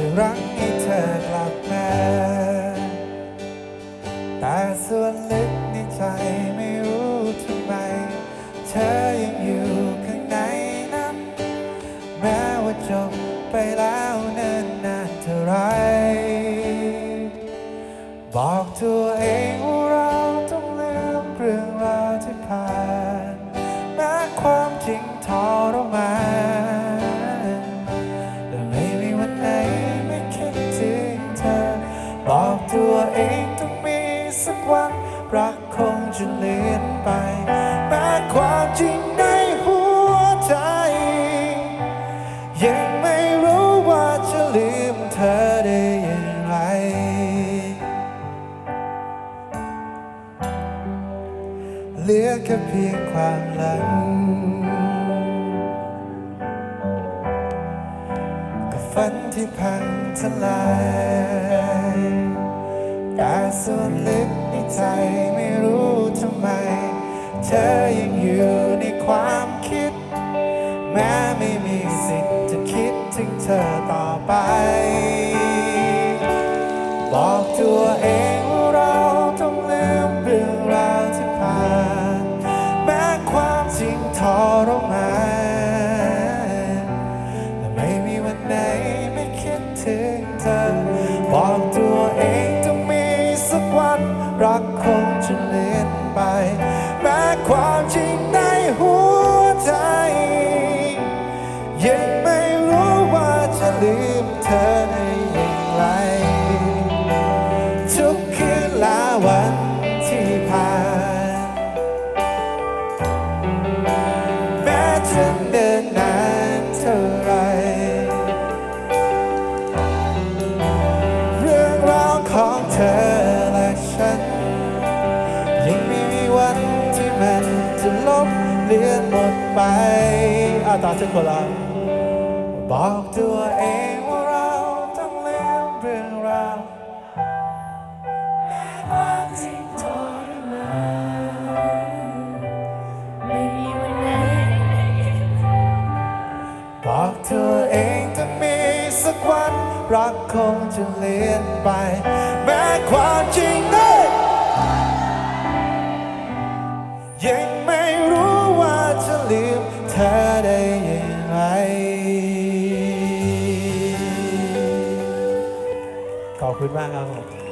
ะรักให้เธอกลับมาแต่ส่วนลึกในใจไม่รู้ทำไม เธอยังอยู่ข้างในนั้นแม้ว่าจบไปแล้วเนิ่นนานเท่าไร บอกตัวเอง ไป แม้ความจริงในหัวใจ ยังไม่รู้ว่าจะลืมเธอได้อย่างไร เหลือแค่เพียงความหลัง กับฝันที่พังทลายแต่ส่วนลึกในใจไม่รู้ทำไม เธอยังอยู่ในความคิด แม้ไม่มีสิทธิ์จะคิดถึงเธอต่อไป บอกตัวเองว่าเราต้องลืมเรื่องราวที่ผ่าน แม้ความจริงทรมานแต่ไม่มีวันไหนไม่คิดถึงเธอ บอกตัว ลืมเธอได้อย่างไร ทุกคืนและวันที่ผ่านแม้จะเดินนานเท่าไร เรื่องราวของเธอและฉัน ยังไม่มีวันที่มันจะลบเลือนหมดไปอะต่อทุกคนละ บอกตัวเองว่าเราต้องลืมเรื่องราวความจริงทรมานไม่มีวันไหนบอกตัวเองจะมีสักวันรักคงจะเลือนไป แม้ความจริงนั้นยังไม่รู้ว่าจะลืมเธอได้ ขอบคุณมากครับผม